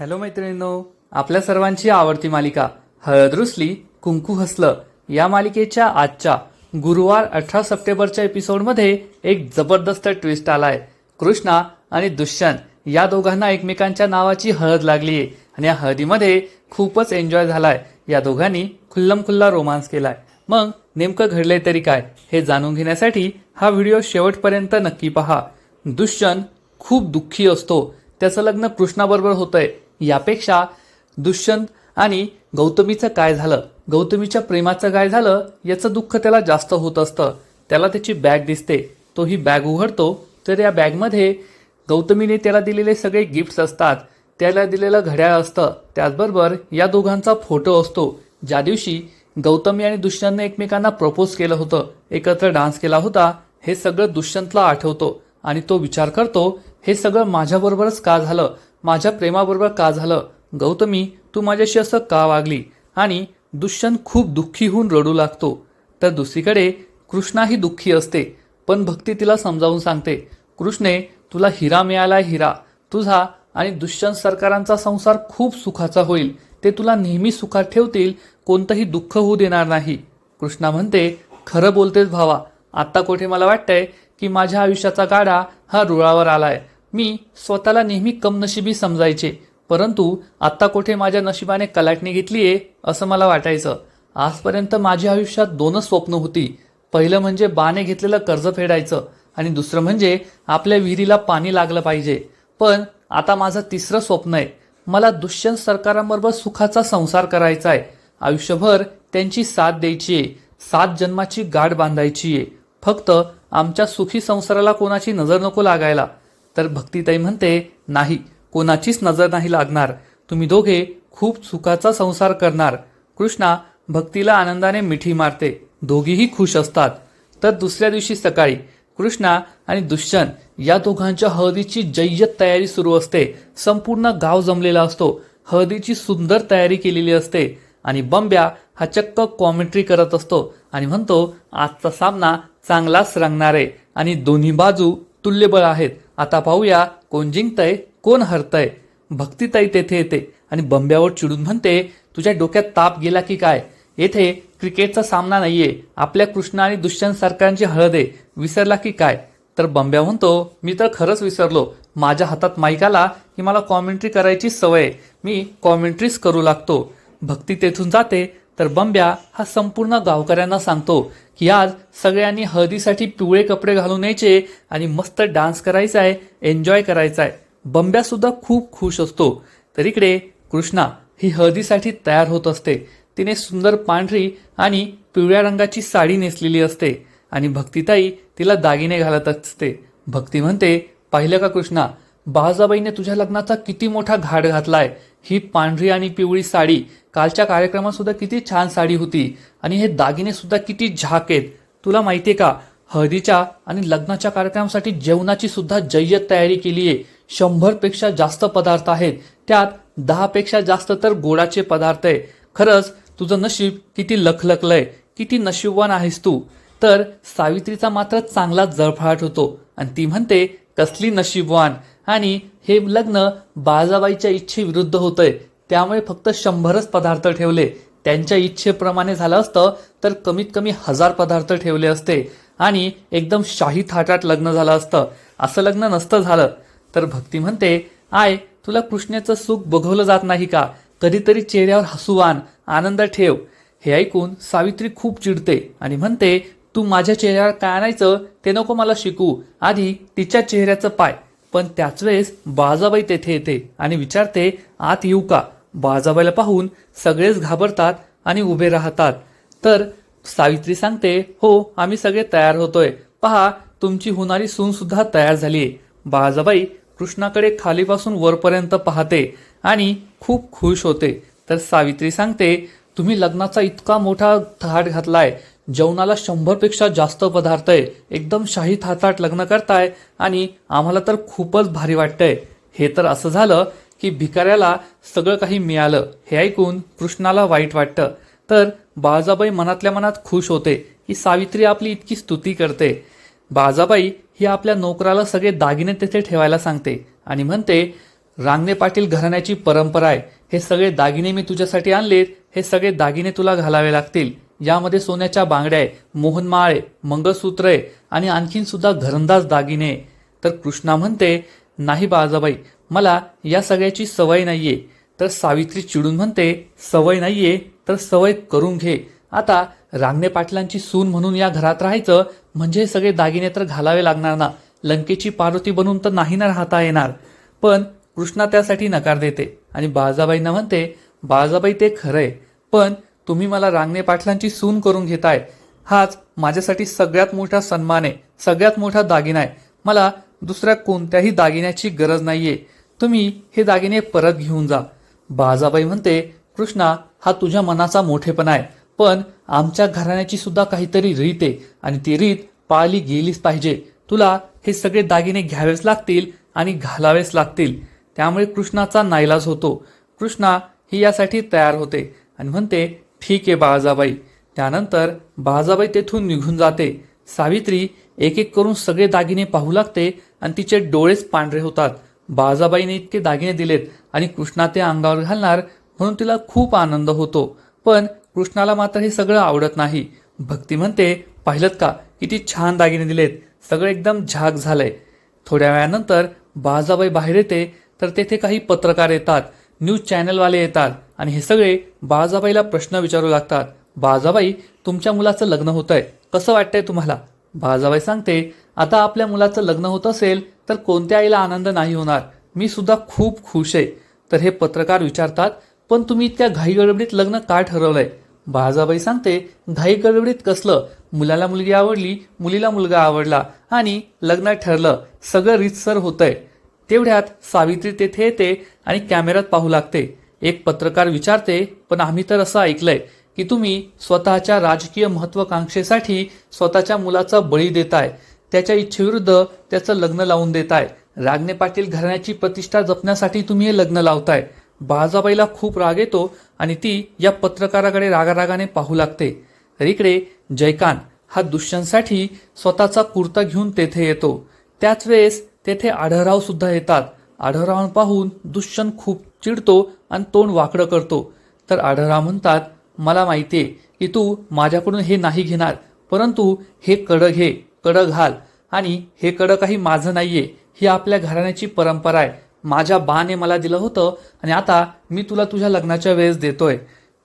Hello मैत्रिणींनो आपल्या सर्वांची आवडती मालिका हळद रुसली कुंकू हसलं या मालिकेच्या आजच्या गुरुवार अठरा सप्टेंबरच्या एपिसोडमध्ये एक जबरदस्त ट्विस्ट आलाय. कृष्णा आणि दुष्यंत या दोघांना एकमेकांच्या नावाची हळद लागली आहे आणि या हळदीमध्ये खूपच एन्जॉय झालाय. या दोघांनी खुल्लम खुल्ला रोमांस केलाय. मग नेमकं घडलंय तरी काय हे जाणून घेण्यासाठी हा व्हिडिओ शेवटपर्यंत नक्की पहा. दुष्यंत खूप दुःखी असतो. त्याचं लग्न कृष्णाबरोबर होतंय. यापेक्षा दुष्यंत आणि गौतमीचं काय झालं? गौतमीच्या प्रेमाचं काय झालं? याचं दुःख त्याला जास्त होत असतं. त्याला त्याची बॅग दिसते. तो ही बॅग उघडतो. तर या बॅगमध्ये गौतमीने त्याला दिलेले सगळे गिफ्ट्स असतात. त्याला दिलेलं घड्याळ असतं. त्याचबरोबर या दोघांचा फोटो असतो. ज्या दिवशी गौतमी आणि दुष्यंतने एकमेकांना प्रपोज केलं होतं एकत्र डान्स केला होता हे सगळं दुष्यंतला आठवतो. आणि तो विचार करतो हे सगळं माझ्याबरोबरच का झालं? माझ्या प्रेमाबरोबर का झालं? गौतमी तू माझ्याशी असं का वागली? आणि दुष्यंत खूप दुःखी होऊन रडू लागतो. तर दुसरीकडे कृष्णाही दुःखी असते पण भक्ती तिला समजावून सांगते. कृष्णे तुला हिरा मिळालाय हिरा. तुझा आणि दुष्यंत सरकारांचा संसार खूप सुखाचा होईल. ते तुला नेहमी सुखात ठेवतील कोणतंही दुःख होऊ देणार नाही. कृष्णा म्हणते खरं बोलतेच भावा. आत्ता कुठे मला वाटतंय की माझ्या आयुष्याचा गाडा हा रुळावर आलाय. मी स्वतःला नेहमी कमनशिबी समजायचे परंतु आत्ता कुठे माझ्या नशिबाने कलाटणी घेतली आहे असं मला वाटायचं. आजपर्यंत माझ्या आयुष्यात दोनच स्वप्न होती. पहिलं म्हणजे बाने घेतलेलं कर्ज फेडायचं आणि दुसरं म्हणजे आपल्या विहिरीला पाणी लागलं पाहिजे. पण आता माझं तिसरं स्वप्न आहे. मला दुष्यंत सरकारांबरोबर सुखाचा संसार करायचा आहे. आयुष्यभर त्यांची साथ द्यायची आहे. सात जन्माची गाठ बांधायची आहे. फक्त आमच्या सुखी संसाराला कोणाची नजर नको लागायला. तर भक्तीताई म्हणते नाही कोणाचीच नजर नाही लागणार. तुम्ही दोघे खूप सुखाचा संसार करणार. कृष्णा भक्तीला आनंदाने मिठी मारते. दोघीही खुश असतात. तर दुसऱ्या दिवशी सकाळी कृष्णा आणि दुष्यंत या दोघांच्या हळदीची जय्यत तयारी सुरू असते. संपूर्ण गाव जमलेला असतो. हळदीची सुंदर तयारी केलेली असते आणि बंब्या हा चक्क कॉमेंट्री करत असतो आणि म्हणतो आजचा सामना चांगलाच रंगणार आहे आणि दोन्ही बाजू तुल्यबळ आहेत. आता पाहूया कोण जिंकतंय कोण हरतंय. भक्तीताई तेथे येते आणि बंब्यावर चिडून म्हणते तुझ्या डोक्यात ताप गेला की काय? येथे क्रिकेटचा सामना नाहीये. आपल्या कृष्ण आणि दुष्यंत सरकारांची हळद. आहे विसरला की काय? तर बंब्या म्हणतो मी तर खरंच विसरलो. माझ्या हातात माईक आला की मला कॉमेंट्री करायची सवय. आहे. मी कॉमेंट्रीच करू लागतो. भक्ती तेथून जाते तर बंब्या हा संपूर्ण गावकऱ्यांना सांगतो की आज सगळ्यांनी हळदीसाठी पिवळे कपडे घालून यायचे आणि मस्त डान्स करायचा आहे एन्जॉय करायचा आहे. बंब्या सुद्धा खूप खुश असतो. तर इकडे कृष्णा ही हळदीसाठी तयार होत असते. तिने सुंदर पांढरी आणि पिवळ्या रंगाची साडी नेसलेली असते आणि भक्तिताई तिला दागिने घालत असते. भक्ती म्हणते पाहिलं का कृष्णा? बाळाजाबाईने तुझ्या लग्नाचा किती मोठा घाट घातलाय. ही पांढरी आणि पिवळी साडी. कालच्या कार्यक्रमात सुद्धा किती छान साडी होती. आणि हे दागिने सुद्धा किती झाक आहेत. तुला माहितीये का? हळदीच्या आणि लग्नाच्या कार्यक्रमासाठी जेवणाची सुद्धा जय्यत तयारी केली आहे शंभरपेक्षा जास्त पदार्थ आहेत. त्यात दहा पेक्षा जास्त तर गोडाचे पदार्थ आहे. खरंच तुझं नशीब किती लखलखलंय. किती नशीबवान आहेस तू. तर सावित्रीचा मात्र चांगलाच जळफळाट होतो. आणि ती म्हणते कसली नशीबवान. आणि हे लग्न बाळजाबाईच्या इच्छेविरुद्ध होतंय. त्यामुळे फक्त शंभरच पदार्थ ठेवले. त्यांच्या इच्छेप्रमाणे झालं असतं तर कमीत कमी हजार पदार्थ ठेवले असते. आणि एकदम शाही थाटात लग्न झालं असतं. असं लग्न नसतं झालं. तर भक्ती म्हणते आय तुला कृष्णाचं सुख बघवलं जात नाही का? कधीतरी चेहऱ्यावर हसू आण आनंद ठेव. हे ऐकून सावित्री खूप चिडते आणि म्हणते तू माझ्या चेहऱ्यावर काय आणायचं ते नको मला शिकू. आधी तिच्या चेहऱ्याचं पाय. पण त्याच वेळेस बाळाजाबाई तेथे येते आणि विचारते आत येऊ का? बाजाबाईला पाहून सगळेच घाबरतात आणि उभे राहतात. तर सावित्री सांगते हो आम्ही सगळे तयार होतोय. पहा तुमची होणारी सून सुद्धा तयार आहे बाळाजाबाई कृष्णाकडे खालीपासून वरपर्यंत पाहते आणि खूप खुश होते. तर सावित्री सांगते तुम्ही लग्नाचा इतका मोठा थाट घातलाय. जेवणाला शंभरपेक्षा जास्त पदार्थ आहे. एकदम शाही थाटाट लग्न करताय आणि आम्हाला तर खूपच भारी वाटतंय. हे तर असं झालं की भिकाऱ्याला सगळं काही मिळालं. हे ऐकून कृष्णाला वाईट वाटतं. तर बाळजाबाई मनातल्या मनात खुश होते की सावित्री आपली इतकी स्तुती करते. बाळजाबाई ही आपल्या नोकराला सगळे दागिने तेथे ठेवायला सांगते आणि म्हणते रांगणे पाटील घराण्याची परंपरा आहे. हे सगळे दागिने मी तुझ्यासाठी आणलेत. हे सगळे दागिने तुला घालावे लागतील. यामध्ये सोन्याच्या बांगड्या आहे मोहनमाळ आहे मंगळसूत्र आहे आणि आणखीन सुद्धा घरंदाज दागिने तर कृष्णा म्हणते नाही बाळजाबाई मला या सगळ्याची सवय नाहीये. तर सावित्री चिडून म्हणते सवय नाहीये तर सवय करून घे. आता रांगणे पाटलांची सून म्हणून या घरात राहायचं म्हणजे हे सगळे दागिने तर घालावे लागणार ना. लंकेची पार्वती बनून तर नाही ना राहता येणार. पण कृष्णा त्यासाठी नकार देते आणि बाळजाबाईंना म्हणते बाळजाबाई ते खरंय. पण तुम्ही मला रांगणे पाटलांची सून करून घेताय. हाच माझ्यासाठी सगळ्यात मोठा सन्मान आहे. सगळ्यात मोठा दागिना आहे. मला दुसऱ्या कोणत्याही दागिन्याची गरज नाहीये. तुम्ही हे दागिने परत घेऊन जा. बाजाबाई म्हणते कृष्णा हा तुझ्या मनाचा मोठेपणा आहे. पण आमच्या घराण्याची सुद्धा काहीतरी रीत आहे आणि ती रीत पाळली गेलीच पाहिजे. तुला हे सगळे दागिने घ्यावेच लागतील आणि घालावेच लागतील. त्यामुळे कृष्णाचा नाईलाज होतो. कृष्णा ही यासाठी तयार होते. आणि म्हणते ठीक आहे बाळाजाबाई. त्यानंतर बाळाजाबाई तेथून निघून जाते. सावित्री एक एक करून सगळे दागिने पाहू लागते आणि तिचे डोळेच पांढरे होतात. बाळाजाबाईने इतके दागिने दिलेत आणि कृष्णा ते अंगावर घालणार म्हणून तिला खूप आनंद होतो. पण कृष्णाला मात्र हे सगळं आवडत नाही. भक्ती म्हणते पाहिलं का? किती छान दागिने दिलेत. सगळं एकदम झाक झालंय. थोड्या वेळानंतर बाळाजाबाई बाहेर येते तर तेथे काही पत्रकार येतात न्यूज चॅनलवाले येतात. आणि हे सगळे बाळाजाबाईला प्रश्न विचारू लागतात. बाळाजाबाई तुमच्या मुलाचं लग्न होतंय. कसं वाटतंय तुम्हाला? बाळाजाबाई सांगते आता आपल्या मुलाचं लग्न होत असेल तर कोणत्या आईला आनंद नाही होणार? मी सुद्धा खूप खुश आहे. तर हे पत्रकार विचारतात पण तुम्ही त्या घाई गडबडीत लग्न का ठरवलंय? बाळाजाबाई सांगते घाई गडबडीत कसलं? मुलाला मुलगी आवडली मुलीला मुलगा आवडला आणि लग्न ठरलं सगळं रितसर होतंय. तेवढ्यात सावित्री तेथे येते आणि कॅमेऱ्यात पाहू लागते. एक पत्रकार विचारते पण आम्ही तर असं ऐकलंय की तुम्ही स्वतःच्या राजकीय महत्वाकांक्षेसाठी स्वतःच्या मुलाचा बळी देताय. त्याच्या इच्छेविरुद्ध त्याचं लग्न लावून देताय. रागणे पाटील घराण्याची प्रतिष्ठा जपण्यासाठी तुम्ही हे लग्न लावताय. बाळजाबाईला खूप राग येतो आणि ती या पत्रकाराकडे रागारागाने पाहू लागते. तर इकडे जयकांत हा दुष्यंतसाठी स्वतःचा कुर्ता घेऊन तेथे येतो. त्याच वेळेस तेथे आढळराव सुद्धा येतात. आढळराव पाहून दुष्यंत खूप चिडतो आणि तोंड वाकडं करतो. तर आढळराव म्हणतात मला माहिती आहे की तू माझ्याकडून हे नाही घेणार परंतु हे कडं घे कडं घाल आणि हे कडं काही माझं नाही आहे ही आपल्या घराण्याची परंपरा आहे. माझ्या बाने मला दिलं होतं आणि आता मी तुला तुझ्या लग्नाच्या वेळेस देतोय.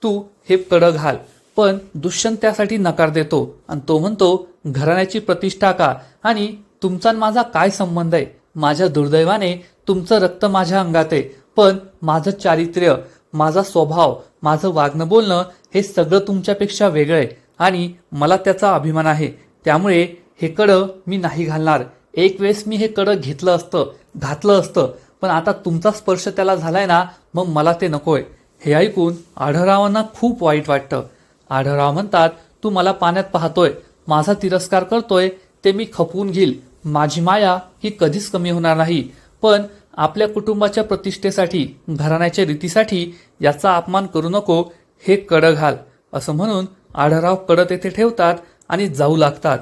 तू हे कडं घाल पण दुष्यंत त्यासाठी नकार देतो. आणि तो म्हणतो घराण्याची प्रतिष्ठा का? आणि तुमचा आणि माझा काय संबंध आहे? माझ्या दुर्दैवाने तुमचं रक्त माझ्या अंगात आहे. पण माझं चारित्र्य माझा स्वभाव माझं वागणं बोलणं हे सगळं तुमच्यापेक्षा वेगळं आहे आणि मला त्याचा अभिमान आहे. त्यामुळे हे कडं मी नाही घालणार. एक वेळेस मी हे कडं घेतलं असतं घातलं असतं पण आता तुमचा स्पर्श त्याला झालाय ना मग मला ते नकोय. हे ऐकून आढळरावांना खूप वाईट वाटतं. आढळराव म्हणतात तू मला पाण्यात पाहतोय माझा तिरस्कार करतोय ते मी खपवून घेईल. माझी माया ही कधीच कमी होणार नाही. पण आपल्या कुटुंबाच्या प्रतिष्ठेसाठी घराण्याच्या रीतीसाठी याचा अपमान करू नको हे कडं घाल असं म्हणून आढराव कडं तेथे ठेवतात आणि जाऊ लागतात.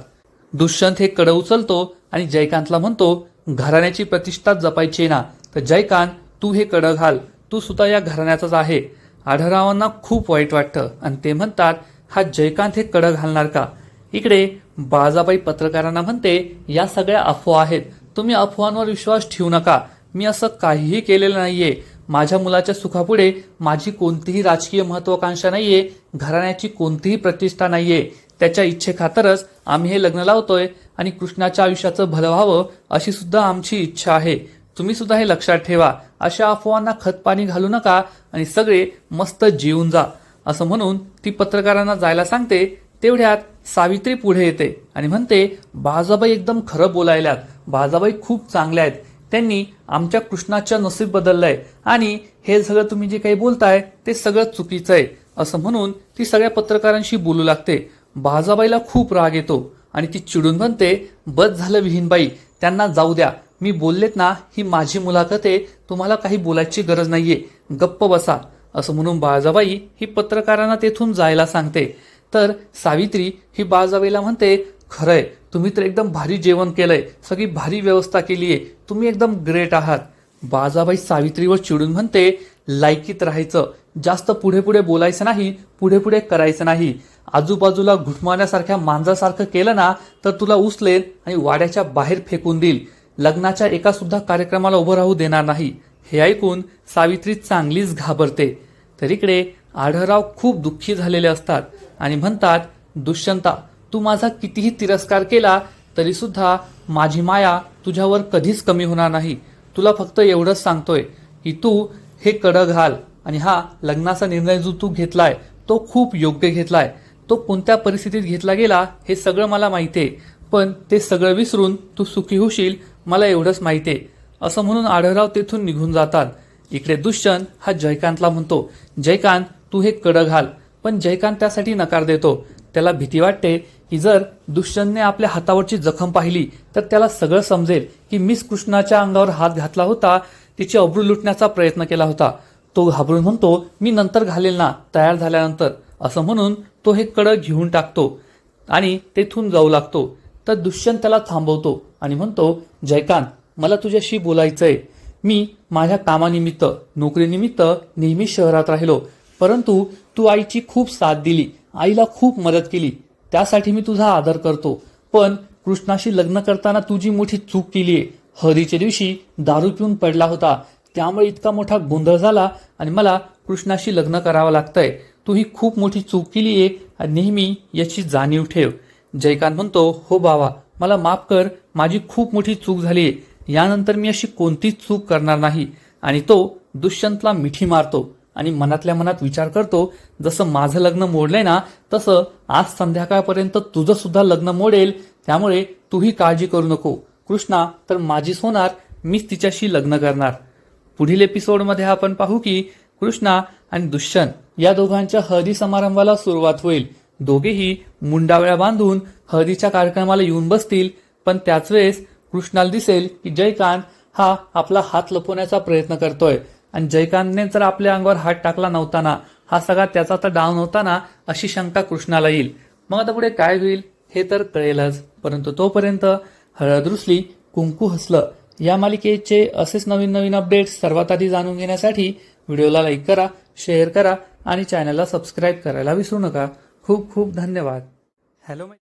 दुष्यंत हे कडं उचलतो आणि जयकांतला म्हणतो घराण्याची प्रतिष्ठा जपायची ना तर जयकांत तू हे कडं घाल तू सुद्धा या घराण्याचाच आहे. आढळरावांना खूप वाईट वाटतं आणि ते म्हणतात हा जयकांत हे कडं घालणार का? इकडे बाळाबाई पत्रकारांना म्हणते या सगळ्या अफवा आहेत तुम्ही अफवांवर विश्वास ठेवू नका मी असं काहीही केलेलं नाहीये. माझ्या मुलाच्या सुखापुढे माझी कोणतीही राजकीय महत्वाकांक्षा नाहीये. घराण्याची कोणतीही प्रतिष्ठा नाहीये. त्याच्या इच्छेखातरच आम्ही हे लग्न लावतोय आणि कृष्णाच्या आयुष्याचं भलं व्हावं अशी सुद्धा आमची इच्छा आहे. तुम्ही सुद्धा हे लक्षात ठेवा. अशा अफवांना खतपाणी घालू नका आणि सगळे मस्त जेवून जा. असं म्हणून ती पत्रकारांना जायला सांगते तेवढ्यात सावित्री पुढे येते आणि म्हणते बाजाबाई एकदम खरं बोलायल्यात. बाजाबाई खूप चांगल्या आहेत. त्यांनी आमच्या कृष्णाच्या नसीब बदललंय. आणि हे सगळं तुम्ही जे काही बोलताय ते सगळं चुकीचं आहे. असं म्हणून ती सगळ्या पत्रकारांशी बोलू लागते. बाजाबाईला खूप राग येतो. आणि ती चिडून म्हणते बस झालं विहीनबाई त्यांना जाऊ द्या. मी बोललेत ना ही माझी मुलाखत आहे. तुम्हाला काही बोलायची गरज नाहीये. गप्प बसा. असं म्हणून बाळजाबाई ही पत्रकारांना तेथून जायला सांगते. तर सावित्री ही बाळजाबाईला म्हणते खरं आहे तुम्ही तर एकदम भारी जेवण केलं आहे सगळी भारी व्यवस्था केली आहे. तुम्ही एकदम ग्रेट आहात. बाजाबाई सावित्रीवर चिडून म्हणते लायकीत राहायचं. जास्त पुढे पुढे बोलायचं नाही पुढे पुढे करायचं नाही. आजूबाजूला घुटमाण्यासारख्या मांजासारखं केलं ना तर तुला उचलेल आणि वाड्याच्या बाहेर फेकून देईल. लग्नाच्या एका सुद्धा कार्यक्रमाला उभं राहू देणार नाही. हे ऐकून सावित्री चांगलीच घाबरते. तर इकडे आढळराव खूप दुःखी झालेले असतात आणि म्हणतात दुष्यंता तू माझा कितीही तिरस्कार केला तरीसुद्धा माझी माया तुझ्यावर कधीच कमी होणार नाही. तुला फक्त एवढंच सांगतोय की तू हे कडं घाल आणि हा लग्नाचा निर्णय जो तू घेतलाय तो खूप योग्य घेतलाय. तो कोणत्या परिस्थितीत घेतला गेला हे सगळं मला माहिती आहे पण ते सगळं विसरून तू सुखी होशील मला एवढंच माहिती आहे असं म्हणून आढळराव तेथून निघून जातात. इकडे दुष्यंत हा जयकांतला म्हणतो जयकांत तू हे कडं घाल पण जयकांत त्यासाठी नकार देतो. त्याला भीती वाटते की जर दुष्यंतने आपल्या हातावरची जखम पाहिली तर त्याला सगळं समजेल की मिस कृष्णाच्या अंगावर हात घातला होता तिची अब्रू लुटण्याचा प्रयत्न केला होता. तो घाबरून म्हणतो मी नंतर घालेल ना तयार झाल्यानंतर. असं म्हणून तो हे कडं घेऊन टाकतो आणि तेथून जाऊ लागतो. तर दुष्यंत त्याला थांबवतो आणि म्हणतो जयकांत मला तुझ्याशी बोलायचंय. मी माझ्या कामानिमित्त नोकरीनिमित्त नेहमी शहरात राहिलो. परंतु तू आईची खूप साथ दिली आईला खूप मदत केली. त्यासाठी मी तुझा आदर करतो. पण कृष्णाशी लग्न करताना तुझी मोठी चूक केली आहे हळदीच्या दिवशी दारू पिऊन पडला होता. त्यामुळे इतका मोठा गोंधळ झाला आणि मला कृष्णाशी लग्न करावं लागतंय. तू ही खूप मोठी चूक केली आहे आणि नेहमी याची जाणीव ठेव. जयकांत म्हणतो हो बाबा मला माफ कर. माझी खूप मोठी चूक झाली आहे यानंतर मी अशी कोणतीच चूक करणार नाही. आणि तो दुष्यंतला मिठी मारतो. आणि मनातल्या मनात विचार करतो जसं माझं लग्न मोडलंय ना तसं आज संध्याकाळपर्यंत तुझं सुद्धा लग्न मोडेल त्यामुळे तूही काळजी करू नको. कृष्णा तर माझीच होणार मीच तिच्याशी लग्न करणार. पुढील एपिसोडमध्ये आपण पाहू की कृष्णा आणि दुष्यंत या दोघांच्या हळदी समारंभाला सुरुवात होईल. दोघेही मुंडावळ्या बांधून हळदीच्या कार्यक्रमाला येऊन बसतील पण त्याच वेळेस कृष्णाला दिसेल की जयकांत हा आपला हात लपवण्याचा प्रयत्न करतोय. आणि जयकांतने जर आपल्या अंगावर हात टाकला नव्हता ना हा सगळा त्याचा तर डाऊन होता ना अशी शंका कृष्णाला येईल. मग आता पुढे काय होईल हे तर कळेलच. परंतु तोपर्यंत हळद रुसली कुंकू हसलं. या मालिकेचे असेच नवीन नवीन अपडेट्स सर्वात आधी जाणून घेण्यासाठी व्हिडिओला लाईक करा शेअर करा आणि चॅनलला सबस्क्राईब करायला विसरू नका. खूप खूप धन्यवाद. हॅलो